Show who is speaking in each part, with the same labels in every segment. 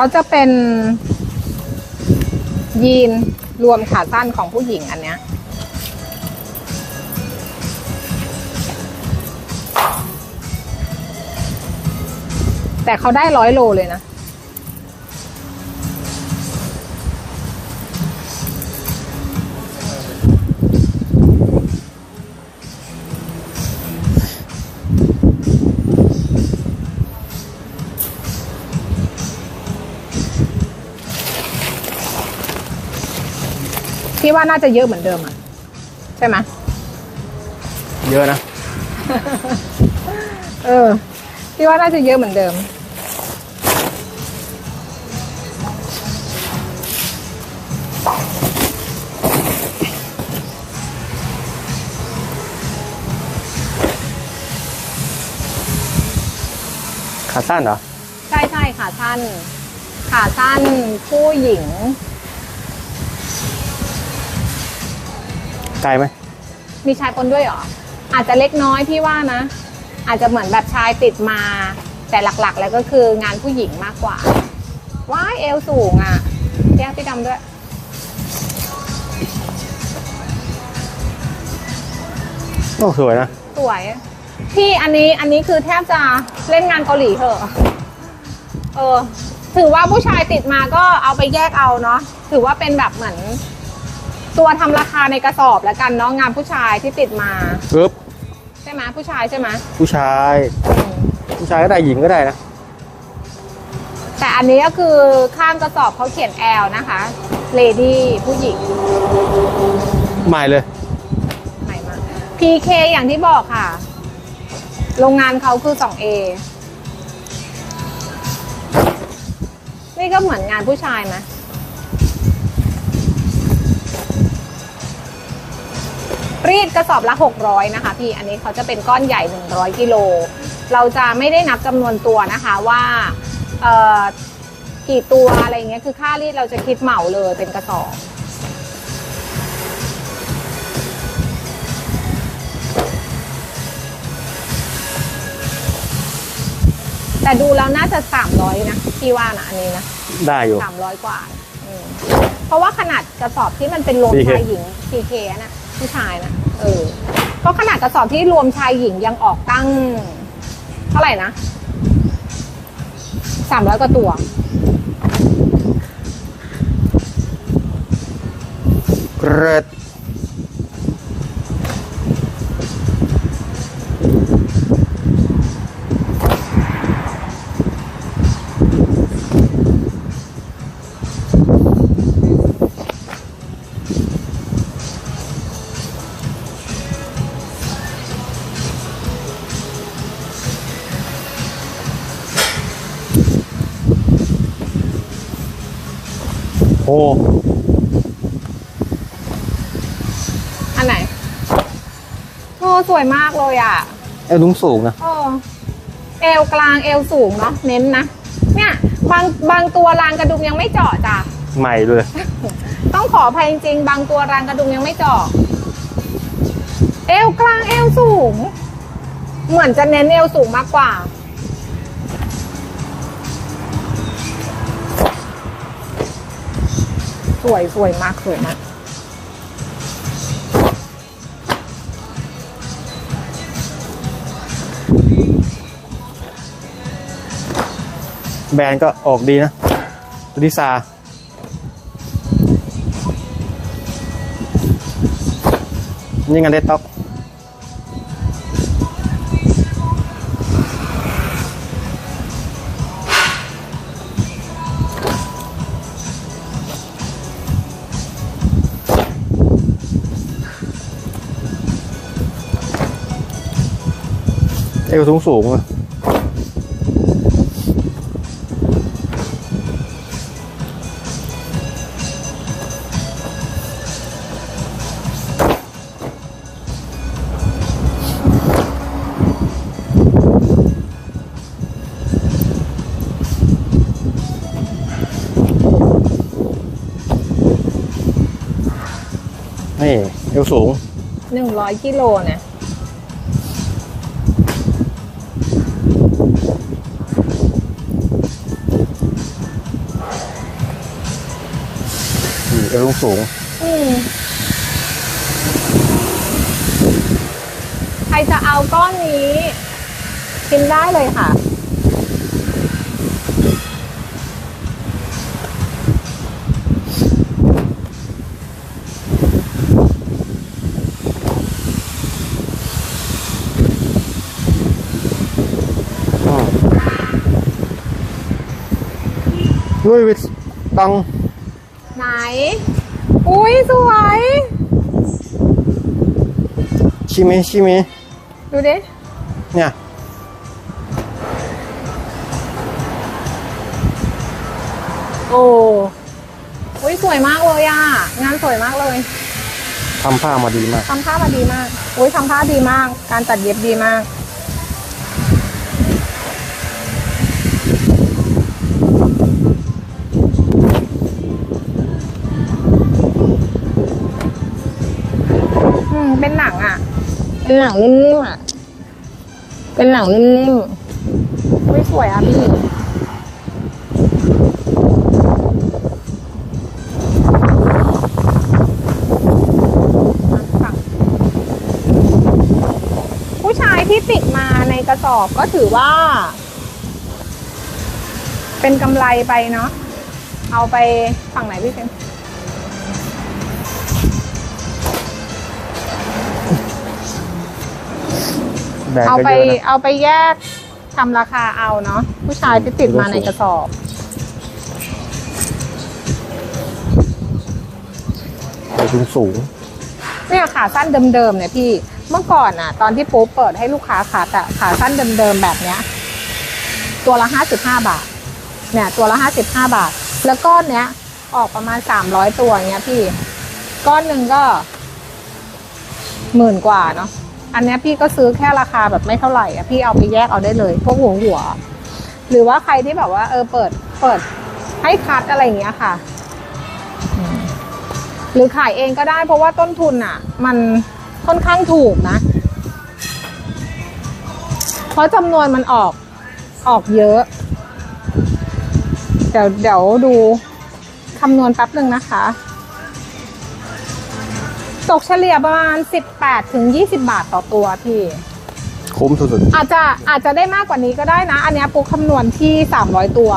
Speaker 1: เขาจะเป็นยีนรวมขาสั้นของผู้หญิงอันเนี้ย แต่เขาได้ร้อยโลเลยนะ พี่ว่าน่าจะเยอะเหมือนเดิมอะใช่ไหม
Speaker 2: เยอะนะ
Speaker 1: เออ พี่ว่าน่าจะเยอะเหมือนเดิม
Speaker 2: ขาสั้นเหรอ
Speaker 1: ใช่ใช่ขาสั้น ขาสั้นผู้หญิง
Speaker 2: ไกลไหม
Speaker 1: มีชายปนด้วยเหรอ อาจจะเล็กน้อยพี่ว่านะ อาจจะเหมือนแบบชายติดมา แต่หลักๆ แล้วก็คืองานผู้หญิงมากกว่า ว้ายเอวสูงอะแก้วพี่ดำด้วย
Speaker 2: โอ้สวยนะ
Speaker 1: สวยพี่อันนี้อันนี้คือแทบจะเล่นงานเกาหลีเถอะ เออ ถือว่าผู้ชายติดมาก็เอาไปแยกเอาเนาะ ถือว่าเป็นแบบเหมือน ตัวทำราคาในกระสอบแล้วกันเนาะงานผู้ชายที่ติดมา
Speaker 2: ปึ๊บ
Speaker 1: ใช่ไหมผู้ชายใช่ไหม
Speaker 2: ผู้ชาย
Speaker 1: อืม
Speaker 2: ผู้ชายก็ได้หญิงก็ได้นะ
Speaker 1: แต่อันนี้ก็คือข้างกระสอบเขาเขียน L นะคะเลดี้ผู้หญิง
Speaker 2: ใหม่เลย
Speaker 1: ใหม่มาก PK อย่างที่บอกค่ะ โรงงานเขาคือ 2A นี่ก็เหมือนงานผู้ชายไหม รีดกระสอบละ 600 นะคะพี่ อันนี้เขาจะเป็นก้อนใหญ่ 100 กิโล เราจะไม่ได้นับจำนวนตัวนะคะว่าเอ่อกี่ตัวอะไรเงี้ย คือค่ารีดเราจะคิดเหมาเลยเป็นกระสอบ แต่ดูแล้วน่าจะ 300 นะ พี่ว่านะอันนี้นะ
Speaker 2: ได้อยู่
Speaker 1: สามร้อยกว่าอืมเพราะว่าขนาดกระสอบที่มันเป็นรวม
Speaker 2: PK
Speaker 1: ชายหญิง PK นะ ผู้ชายนะเออเพราะขนาดกระสอบที่รวมชายหญิงยังออกตั้ง เท่าไหร่นะสามร้อยกว่าตัว
Speaker 2: เกรด อ้
Speaker 1: อันไหนโอ้สวยมากเลยอะ
Speaker 2: เอวลุงสูงนะ
Speaker 1: เออเอวกลางเอวสูงเนาะเน้นนะ เนี่ย บางบางตัวรางกระดุมยังไม่เจาะจ้ะ
Speaker 2: ใหม่เลย
Speaker 1: ต้องขออภัยจริงๆ บางตัวรางกระดุมยังไม่เจาะ เอวกลางเอวสูง เหมือนจะเน้นเอวสูงมากกว่า สวยสวยมากสวยมาก
Speaker 2: แบรนด์ก็ออกดีนะลิซานี่งานเดต็อก เอวสูงสูงอะนี่เอวสูง
Speaker 1: หนึ่งร้อยกิโลเนี่ย
Speaker 2: เอวสูง
Speaker 1: อืมใครจะเอาก้อนนี้ กินได้เลยค่ะ
Speaker 2: อืมลุยวิตตัง
Speaker 1: ไหน อุ้ยสวย
Speaker 2: ชิมิชิมิ
Speaker 1: ดูดิ
Speaker 2: เนี่ย
Speaker 1: โอ้อุ้ยสวยมากเลยอะ งานสวยมากเลย
Speaker 2: ทำผ้ามาดีมาก
Speaker 1: ทำผ้ามาดีมาก อุ้ยทำผ้าดีมาก การตัดเย็บดีมาก เป็นหนังอะ
Speaker 3: เป็นหนังนิ่มๆอะ เป็นหนังนิ่ม
Speaker 1: อุ้ยสวยอะพี่ผู้ชายที่ติดมาในกระสอบก็ถือว่า เป็นกำไรไปเนาะเอาไปฝั่งไหนพี่เซน
Speaker 2: แบรนด์
Speaker 1: เอา
Speaker 2: ก็
Speaker 1: ไป
Speaker 2: เยอะนะ
Speaker 1: เอาไปแยกทำราคาเอาเนาะผู้ชายที่ติดมาในกระสอบ
Speaker 2: เอวสูง
Speaker 1: เนี่ยขาสั้นเดิมๆเนี่ยพี่ เมื่อก่อนอะ ตอนที่ปุ๊บเปิดให้ลูกค้าคัดอะขาสั้นเดิมๆแบบเนี้ย ตัวละห้าสิบห้าบาท เนี่ย ตัวละห้าสิบห้าบาท แล้วก้อนเนี้ย ออกประมาณสามร้อยตัวเงี้ยพี่ ก้อนหนึ่งก็หมื่นกว่าเนาะ อันนี้พี่ก็ซื้อแค่ราคาแบบไม่เท่าไหร่อะพี่เอาไปแยกเอาได้เลยพวกหัวหัว หรือว่าใครที่แบบว่า เออเปิดเปิดให้คัดอะไรอย่างเงี้ยค่ะ หรือขายเองก็ได้เพราะว่าต้นทุนอะ มันค่อนข้างถูกนะ เพราะจำนวนมันออกออกเยอะ เดี๋ยวเดี๋ยวดูคำนวณแป๊บหนึ่งนะคะ ตกเฉลี่ยประมาณ 18ถึง20 บาทต่อตัวพี่
Speaker 2: คุ้มสุด
Speaker 1: อาจจะอาจจะได้มากกว่านี้ก็ได้นะ อันเนี้ยปุ๊กคำนวณที่ 300 ตัว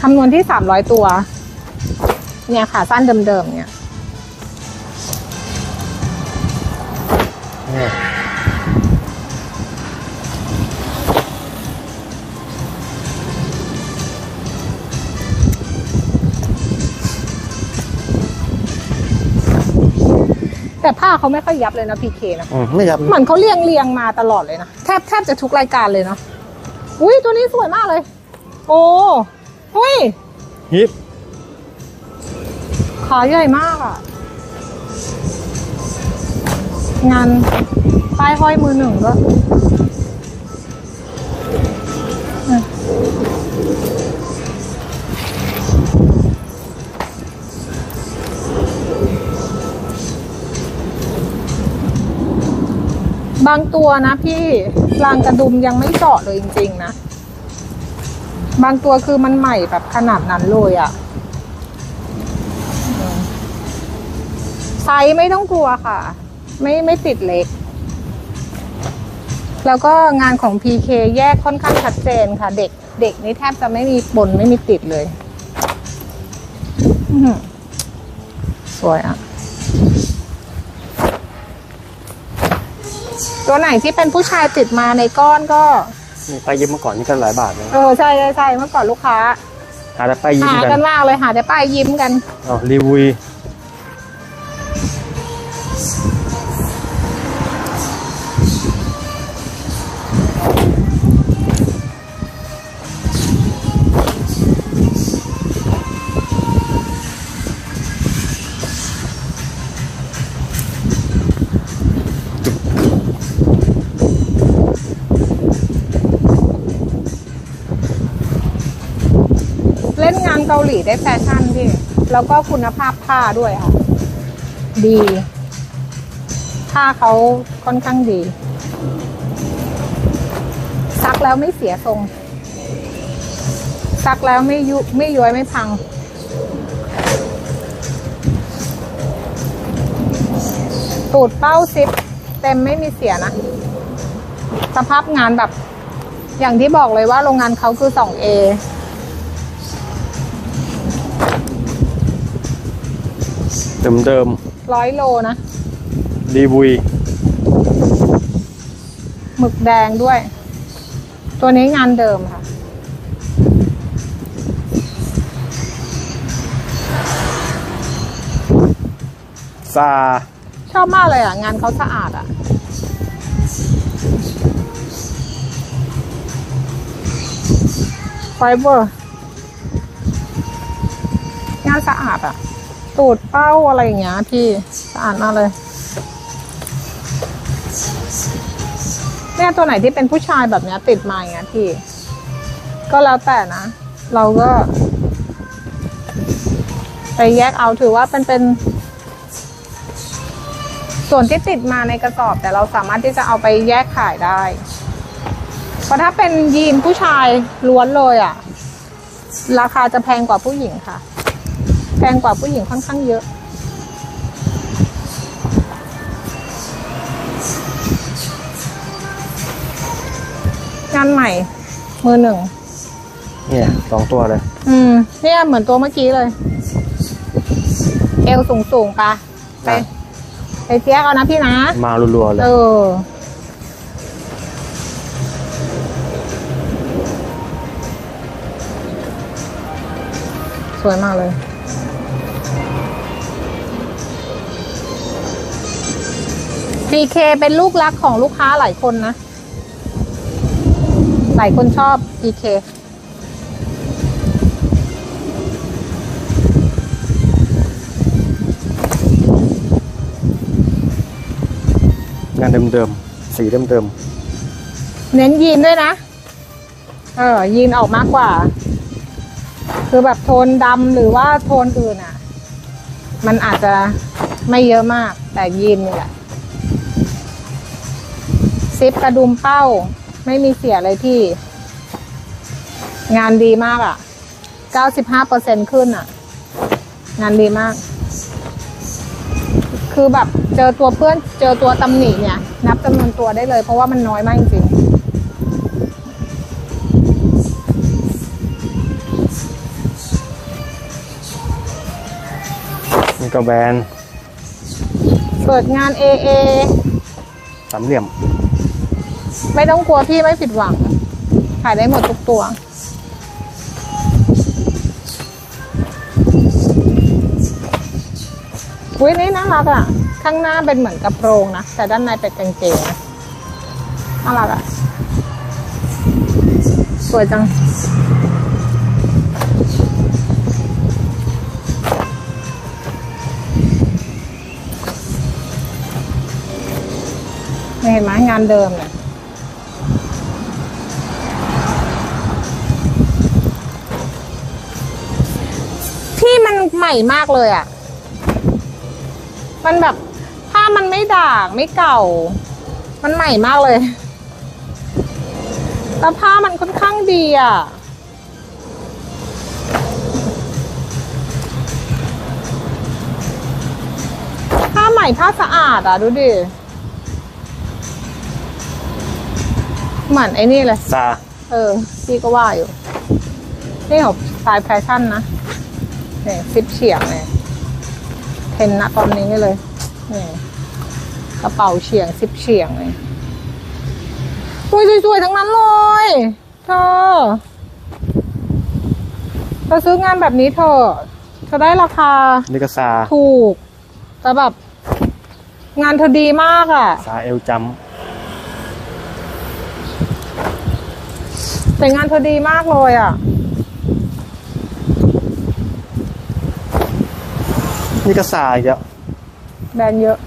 Speaker 1: คำนวณที่ 300 ตัว เนี่ยค่ะสั้นเดิมๆเนี่ย
Speaker 2: เขา
Speaker 1: ไม่ค่อยยับเลยนะพีเคนะ
Speaker 2: อืมไม่ยับ
Speaker 1: เหมือนเขาเรียงเรียงมาตลอดเลยนะแทบแทบจะทุกรายการเลยเนาะอุ้ยตัวนี้สวยมากเลย โอ้อุ้ย
Speaker 2: ฮิป
Speaker 1: ขาใหญ่มากอะ่ะ งานป้ายห้อยมือหนึ่งด้ บางตัวนะพี่รางกระดุมยังไม่เจาะเลยจริง ๆ นะ บางตัวคือมันใหม่แบบขนาดนั้นเลยอะ่ะไซส์ไม่ต้องกลัวค่ะ ไม่ไม่ติดเล็ก แล้วก็งานของ PK แยกค่อนข้างชัดเจนค่ะ เด็กเด็กนี่แทบจะไม่มีปนไม่มีติดเลยสวยอะ ตัวไหนที่เป็นผู้ชายติดมาในก้อนก็
Speaker 2: นี่ไปยิ้มเมื่อก่อนนี่ก็หลายบาทเลย
Speaker 1: เออใช่ใช่ใช่เมื่อก่อนลูกค้า
Speaker 2: หาแต่ไปยิ้ม
Speaker 1: หา
Speaker 2: กั
Speaker 1: กันนมากเลยหาแต่ป้ายยิ้มกัน
Speaker 2: อ๋อรีวิว
Speaker 1: เกาหลีได้แฟชั่นพี่ แล้วก็คุณภาพผ้าด้วยค่ะ ดีผ้าเขาค่อนข้างดี ซักแล้วไม่เสียทรง ซักแล้วไม่ยุไม่ย้อยไม่พัง ตูดเป้าซิปเต็มไม่มีเสียนะ สภาพงานแบบ อย่างที่บอกเลยว่าโรงงานเขาคือ 2A
Speaker 2: เดิมเดิม
Speaker 1: ร้อยโลนะ
Speaker 2: ดีบุย
Speaker 1: หมึกแดงด้วย ตัวนี้งานเดิมค่ะ
Speaker 2: ซา
Speaker 1: ชอบมากเลยอะ งานเขาสะอาดอะ ไฟเบอร์ งานสะอาดอะ ตูดเป้าอะไรอย่างเงี้ยพี่สะอาดมากเลยเนี่ยตัวไหนที่เป็นผู้ชายแบบเนี้ย ติดมาอย่างเงี้ยพี่ ก็แล้วแต่นะ เราก็ ไปแยกเอาถือว่าเป็นเป็น ส่วนที่ติดมาในกระสอบ แต่เราสามารถที่จะเอาไปแยกขายได้เพราะถ้าเป็นยีนผู้ชายล้วนเลยอะ่ะ ราคาจะแพงกว่าผู้หญิงค่ะ พงกว่าผู้หญิงค่อนข้างเยอะ งานใหม่ มือหนึ่ง
Speaker 2: เนี่ยสองตัวเลย
Speaker 1: อืม เนี่ยเหมือนตัวเมื่อกี้เลย เอวสูงสูงๆปะไป
Speaker 2: อะ
Speaker 1: ไปเจ๊ยกเอานะพี่นะ
Speaker 2: มารัวๆเลย
Speaker 1: เออสวยมากเลย PK เป็นลูกรักของลูกค้าหลายคนนะ หลายคนชอบ PK
Speaker 2: งานเดิมเดิมๆสีเดิมเดิม
Speaker 1: เน้นยีนด้วยนะ เออ ยีนออกมากกว่า คือแบบโทนดำหรือว่าโทนอื่นอะ มันอาจจะไม่เยอะมาก แต่ยีนนี่แหละ ซิปกระดุมเป้า ไม่มีเสียเลยพี่ งานดีมากอะ 95%ขึ้นอะ งานดีมาก คือแบบเจอตัวเพื่อนเจอตัวตำหนิเนี่ย นับจำนวนตัวได้เลย เพราะว่ามันน้อยมากจริง
Speaker 2: ๆนี่ก็แบรนด์
Speaker 1: ๆเปิดงาน AA
Speaker 2: สามเหลี่ยม
Speaker 1: ไม่ต้องกลัวพี่ไม่ผิดหวัง ขายได้หมดทุกตัว อุ้ยนี่น่ารักอะ ข้างหน้าเป็นเหมือนกระโปรงนะ แต่ด้านในเป็นกางเกงน่ารักอะ สวยจังนี่เห็นไหมงานเดิมเนี่ย มันใหม่มากเลยอะ่ะ มันแบบผ้ามันไม่ด่างไม่เก่า มันใหม่มากเลยแล้วผ้ามันค่อนข้างดีอะ่ะผ้าใหม่ผ้าสะอาดอะ ดูดิ เหมือนไอ้นี่เลย
Speaker 2: ซา
Speaker 1: เออพี่ก็ว่าอยู่ นี่ของสายแฟชั่นนะเนี่ยซิปเฉียงเนี่ยเทรนนะตอนนี้เลยนี่กระเป๋าเฉียงซิปเฉียงเลยสวยสวยๆทั้งนั้นเลยเธอเธอซื้องานแบบนี้เธอเธอได้ราคา
Speaker 2: นี่ก็ซา
Speaker 1: ถูก แต่แบบ งานเธอดีมากอะ่ะ
Speaker 2: ซาเอลจัม
Speaker 1: แต่งานเธอดีมากเลยอะ
Speaker 2: นี่ก็ซาอีกแล้ว
Speaker 1: แบรนด์เยอะ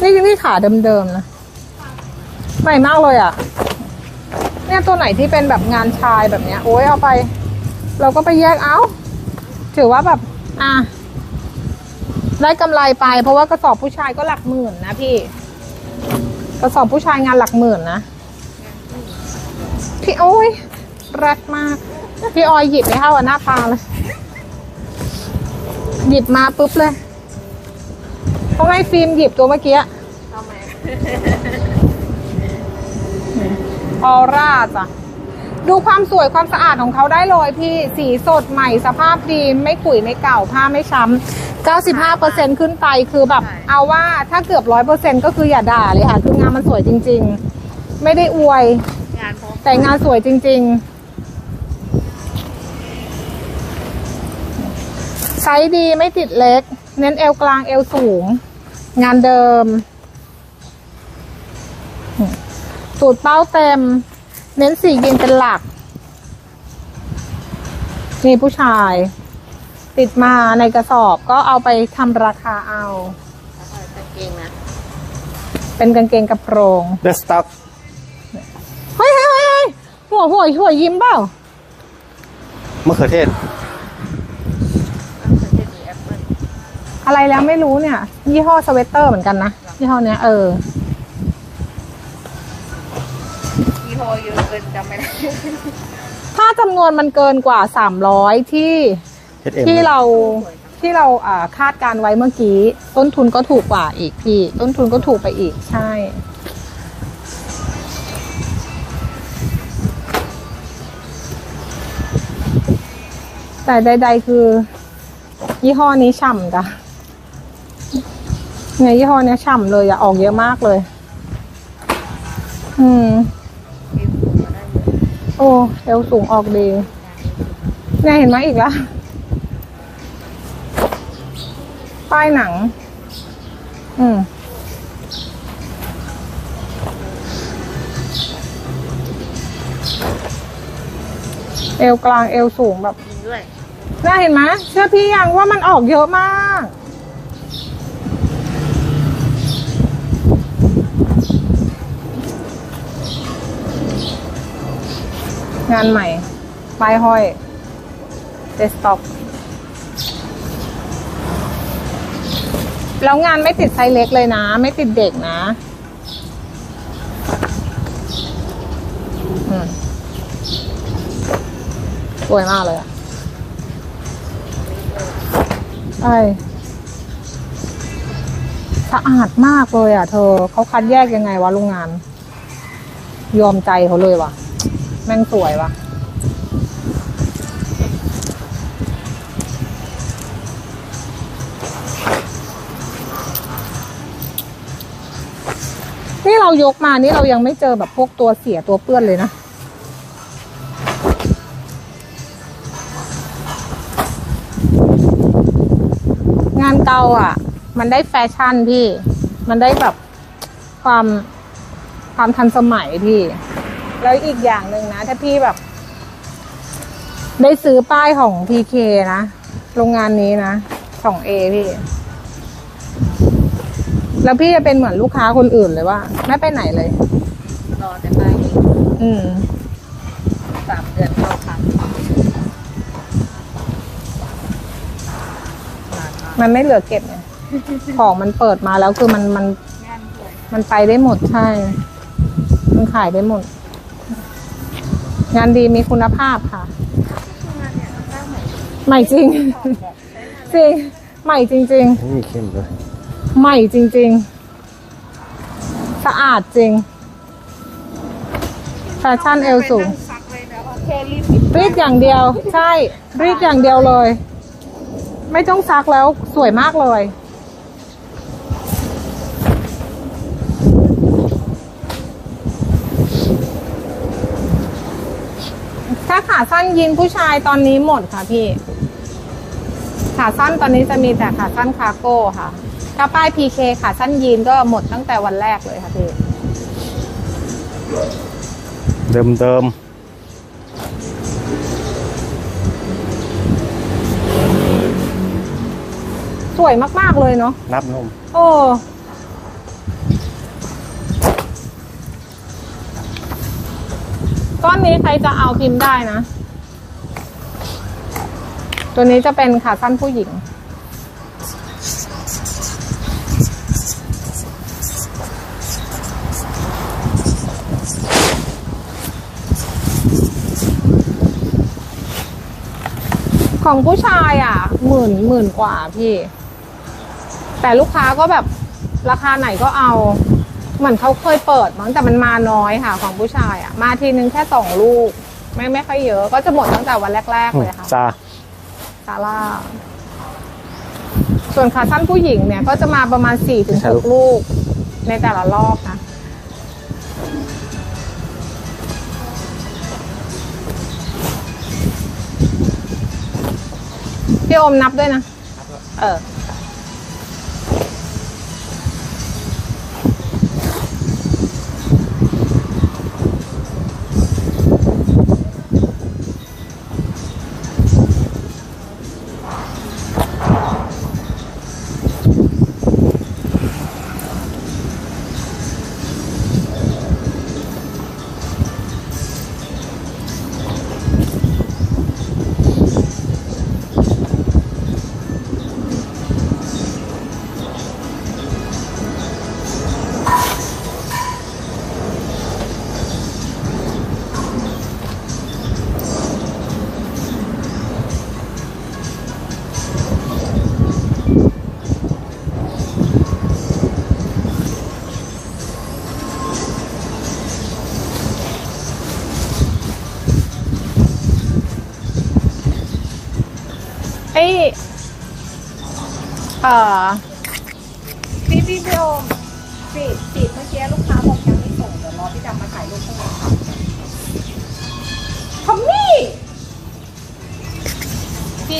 Speaker 1: นี่นี่ขาเดิมๆนะใหม่มากเลยอะ เนี่ยตัวไหนที่เป็นแบบงานชายแบบเนี้ย โอ้ยเอาไป เราก็ไปแยกเอา ถือว่าแบบ อะได้กำไรไป เพราะว่ากระสอบผู้ชายก็หลักหมื่นนะพี่ กระสอบผู้ชายงานหลักหมื่นนะ พี่โอ้ยรักมาก พี่ออยหยิบไม่เข้าอะหน้าตาเลย หยิบมาปุ๊บเลยต้องให้ฟิล์มหยิบตัวเมื่อกี้
Speaker 3: ทำไม
Speaker 1: ออร่าจ้ะ ดูความสวยความสะอาดของเขาได้เลยพี่สีสดใหม่สภาพดีไม่ขุยไม่เก่าผ้าไม่ช้ำ95%ขึ้นไปคือแบบ เอาว่าถ้าเกือบ100%ก็คืออย่าด่าเลยค่ะคืองานมันสวยจริง ๆ ไม่ได้อวย
Speaker 3: งานพร้อม
Speaker 1: แต่งานสวยจริง ๆ ไซส์ดีไม่ติดเล็ก เน้นเอวกลางเอวสูง งานเดิมสูตรเป้าเต็ม เน้นสียีนเป็นหลักนี่ผู้ชาย ติดมาในกระสอบก็เอาไปทำราคาเอา
Speaker 3: แล้วก็กางเกงนะ
Speaker 1: เป็นกางเกงกระโปรง
Speaker 2: เดสต็อก
Speaker 1: เฮ้ยเฮ้ยเฮ้ยเฮ้ยหัวหัวหัวยิ้มเปล่า
Speaker 2: มะเขือเทศ
Speaker 3: แล้วประเทศมีแอปเปิ้ล
Speaker 1: อะไรแล้วไม่รู้เนี่ย ยี่ห้อสเวตเตอร์เหมือนกันนะยี่ห้อเนี้ยเออ
Speaker 3: เยอะเกินจำไม่ได้
Speaker 1: ถ้าจำนวนมันเกินกว่า 300 ที่
Speaker 2: H&M
Speaker 1: ที่เราที่เราอ่าคาดการไว้เมื่อกี้ ต้นทุนก็ถูกกว่าอีกพี่ ต้นทุนก็ถูกไปอีกใช่ แต่ใดๆคือ ยี่ห้อนี้ฉ่ำจ้ะเนี่ยยี่ห้อเนี้ยฉ่ำเลยอะออกเยอะมากเลย อืม โอ้เอวสูงออกดีเนี่ยเห็นไหมอีกแล้วป้ายหนัง อืมเอวกลางเอวสูงแบบ
Speaker 3: จริงด้วย
Speaker 1: น่าเห็นไหมเชื่อพี่ยังว่ามันออกเยอะมาก งานใหม่ ป้ายห้อยเดสต็อกแล้วงานไม่ติดไซส์เล็กเลยนะ ไม่ติดเด็กนะสวยมากเลยอะใช่สะอาดมากเลยอะเธอ เขาคัดแยกยังไงวะโรงงาน ยอมใจเขาเลยว่ะ แม่งสวยวะนี่เรายกมานี่เรายังไม่เจอแบบพวกตัวเสียตัวเปื้อนเลยนะงานเก่าอะ มันได้แฟชั่นพี่ มันได้แบบความความทันสมัยพี่ แล้วอีกอย่างหนึ่งนะ ถ้าพี่แบบ ได้ซื้อป้ายของ PK นะ โรงงานนี้นะของ A พี่ แล้วพี่จะเป็นเหมือนลูกค้าคนอื่นเลยว่า ไม่ไปไหนเลย
Speaker 3: รอแต่ไปอีก
Speaker 1: อืม
Speaker 3: สามเดือนเข้าครั้ง
Speaker 1: มันไม่เหลือเก็บไงของมันเปิดมาแล้วคือมันมัน
Speaker 3: งานสวย
Speaker 1: มันไปได้หมดใช่ มันขายได้หมด งานดีมีคุณภาพค่ะ
Speaker 3: งานเนี่ยตั้งใหม่
Speaker 1: ใหม่จริง จริง ใหม่จริง
Speaker 2: นี่เข้มเลย
Speaker 1: ๆ ใหม่จริง ๆ สะอาดจริง แฟชั่นเอวสูง
Speaker 3: ซักเลยนะแค่รีบ
Speaker 1: รีดอย่างเดียว ใช่ รีดอย่างเดียวเลย ไม่ต้องซักแล้วสวยมากเลยาขาสั้นยีนผู้ชายตอนนี้หมดค่ะพี่ ขาสั้นตอนนี้จะมีแต่ขาสั้นคาร์โก้ค่ะ ถ้าป้ายพีเคขาสั้นยีนก็หมดตั้งแต่วันแรกเลยค่ะพี่
Speaker 2: เดิมเดิม
Speaker 1: สวยมาก ๆ เลยเนาะ
Speaker 2: นับนม
Speaker 1: โอ้ นี้ใครจะเอาพิมพ์ได้นะ ตัวนี้จะเป็นขาสั้นผู้หญิง ของผู้ชายอะ หมื่นหมื่นกว่าพี่ แต่ลูกค้าก็แบบราคาไหนก็เอา เหมือนเขาเคยเปิดมั้งแต่มันมาน้อยค่ะ ของผู้ชายอะ มาทีนึงแค่สองลูก ไม่ไม่ค่อยเยอะ ก็จะหมดตั้งแต่วันแรก ๆ เลยค่ะ
Speaker 2: ซา
Speaker 1: ซาร่าส่วนขาสั้นผู้หญิงเนี่ย ก็จะมาประมาณสี่ถึงหกลูก ในแต่ละรอบนะพี่โอมนับด้วยนะ เออ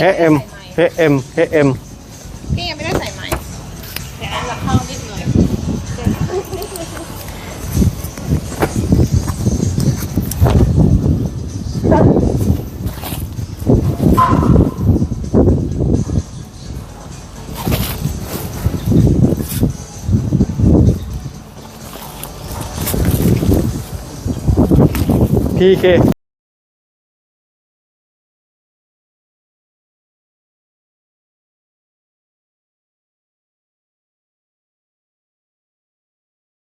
Speaker 2: เฮเอ็มเฮเอ็มเฮเอ็ม
Speaker 1: พี่ยังไม่ได้ใส่ใหม่
Speaker 3: เดี๋ยวเราเข้านิดหน่อย
Speaker 2: พีเค